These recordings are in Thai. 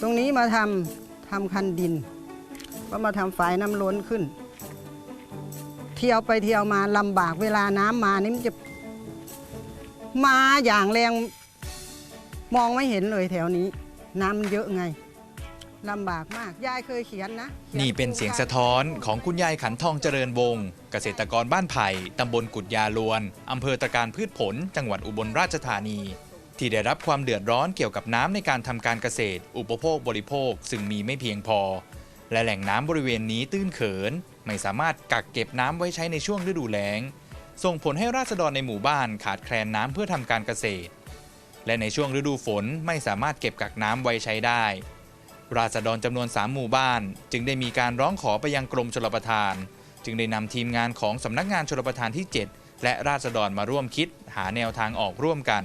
ตรงนี้มาทำทำคันดิน ก็มาทำฝายน้ำล้นขึ้น เที่ยวไปเที่ยวมาลำบากเวลาน้ำมานี่มันจะมาอย่างแรงมองไม่เห็นเลยแถวนี้ น้ำมันเยอะไงลำบากมาก ยายเคยเขียนนะ นี่เป็นเสียงสะท้อนของคุณยายขันทองเจริญวงศ์เกษตรกรบ้านไผ่ตำบลกุดยาลวนอำเภอตะการพืชผล จังหวัดอุบลราชธานี ที่ได้รับความเดือดร้อนเกี่ยวกับน้ำในการทำการเกษตร อุปโภคบริโภค ซึ่งมีไม่เพียงพอ และแหล่งน้ำบริเวณนี้ตื้นเขิน ไม่สามารถกักเก็บน้ำไว้ใช้ในช่วงฤดูแล้ง ส่งผลให้ราษฎรในหมู่บ้านขาดแคลนน้ำเพื่อทำการเกษตร และในช่วงฤดูฝนไม่สามารถเก็บกักน้ำไว้ใช้ได้ ราษฎรจำนวน 3 หมู่บ้าน จึงได้มีการร้องขอไปยังกรมชลประทาน จึงได้นำทีมงานของสำนักงานชลประทานที่ 7 และราษฎรมาร่วมคิด หาแนวทางออกร่วมกัน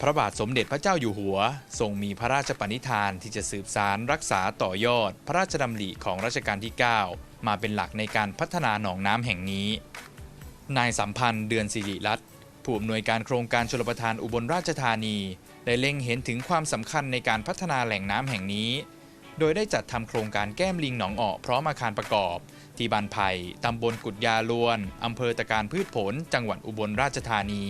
พระบาทสมเด็จพระเจ้าอยู่หัว ทรงมีพระราชปณิธานที่จะสืบสารรักษาต่อยอด พระราชดำริของรัชกาลที่ 9 มาเป็นหลักในการพัฒนาหนองน้ำแห่งนี้ นายสัมพันธ์เดือนสิริรัตน์ผู้อำนวยการโครงการชลประทานอุบลราชธานี ได้เล็งเห็นถึงความสำคัญในการพัฒนาแหล่งน้ำแห่งนี้ โดยได้จัดทำโครงการแก้มลิงหนองออกพร้อมอาคารประกอบ ที่บ้านไผ่ตำบลกุดยาลวนอำเภอตะการพืชผล จังหวัดอุบลราชธานี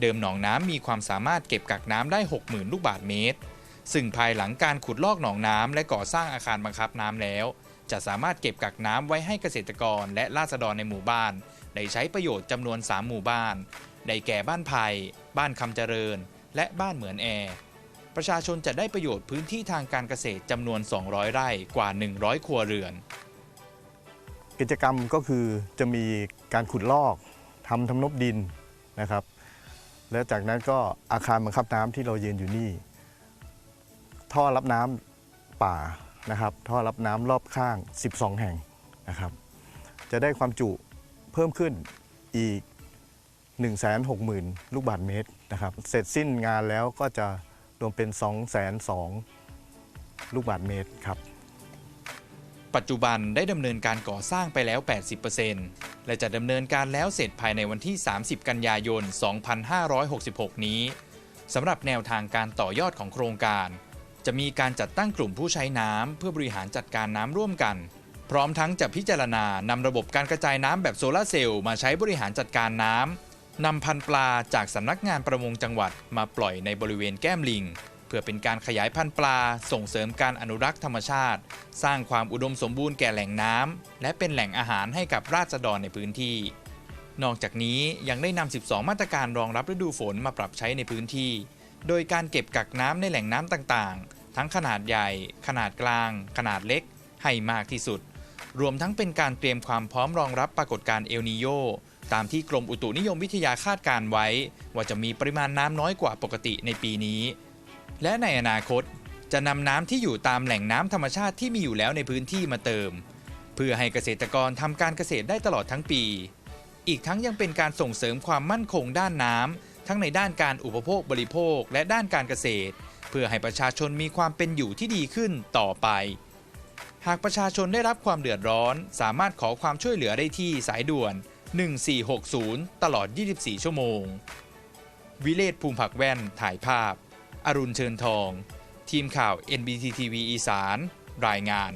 เดิมหนองน้ำมีความสามารถเก็บกักน้ำได้ 60,000 ลูกบาศก์เมตร ซึ่งภายหลังการขุดลอกหนองน้ำและก่อสร้างอาคารบังคับน้ำแล้ว จะสามารถเก็บกักน้ำไว้ให้เกษตรกรและราษฎรในหมู่บ้าน ได้ใช้ประโยชน์จำนวน 3 หมู่บ้าน ได้แก่บ้านไผ่บ้านคำเจริญ และบ้านเหมือนแอร์ประชาชนจะได้ประโยชน์พื้นที่ทางการเกษตรจำนวน 200 ไร่กว่า 100 ครัวเรือน กิจกรรมก็คือจะมีการขุดลอกทำทำนบดินนะครับ แล้วจากนั้นก็อาคารบังคับน้ำที่เรายืนอยู่นี่ ท่อรับน้ำป่านะครับ ท่อรับน้ำรอบข้าง 12 แห่งนะครับ จะได้ความจุเพิ่มขึ้นอีก 160,000 ลูกบาศก์เมตรนะครับ เสร็จสิ้นงานแล้วก็จะรวมเป็น 202,000ลูกบาศก์เมตรครับ ปัจจุบันได้ดำเนินการก่อสร้างไปแล้ว 80% และจะดำเนินการแล้วเสร็จภายในวันที่ 30 กันยายน 2566 นี้สำหรับแนวทางการต่อยอดของโครงการ จะมีการจัดตั้งกลุ่มผู้ใช้น้ำเพื่อบริหารจัดการน้ำร่วมกัน พร้อมทั้งจะพิจารณานำระบบการกระจายน้ำแบบโซลาเซลล์มาใช้บริหารจัดการน้ำนำพันปลาจากสำนักงานประมงจังหวัดมาปล่อยในบริเวณแก้มลิง เพื่อเป็นการขยายพันธุ์ปลา ส่งเสริมการอนุรักษ์ธรรมชาติ สร้างความอุดมสมบูรณ์แก่แหล่งน้ำและเป็นแหล่งอาหารให้กับราษฎรในพื้นที่ นอกจากนี้ยังได้นำ 12 มาตรการรองรับฤดูฝนมาปรับใช้ในพื้นที่ โดยการเก็บกักน้ำในแหล่งน้ำต่างๆ ทั้งขนาดใหญ่ ขนาดกลาง ขนาดเล็ก ให้มากที่สุด รวมทั้งเป็นการเตรียมความพร้อมรองรับปรากฏการณ์เอลนิโยตามที่กรมอุตุนิยมวิทยาคาดการไว้ ว่าจะมีปริมาณน้ำน้อยกว่าปกติในปีนี้ และในอนาคตจะนำน้ำที่อยู่ตามแหล่งน้ำธรรมชาติที่มีอยู่แล้วในพื้นที่มาเติม เพื่อให้เกษตรกรทำการเกษตรได้ตลอดทั้งปี อีกทั้งยังเป็นการส่งเสริมความมั่นคงด้านน้ำทั้งในด้านการอุปโภคบริโภคและด้านการเกษตร เพื่อให้ประชาชนมีความเป็นอยู่ที่ดีขึ้นต่อไป หากประชาชนได้รับความเดือดร้อน สามารถขอความช่วยเหลือได้ที่สายด่วน 1460 ตลอด 24 ชั่วโมง วิเลศภูมิผักแว่นถ่ายภาพ อรุณเชิญทอง ทีมข่าว NBT TV อีสาน รายงาน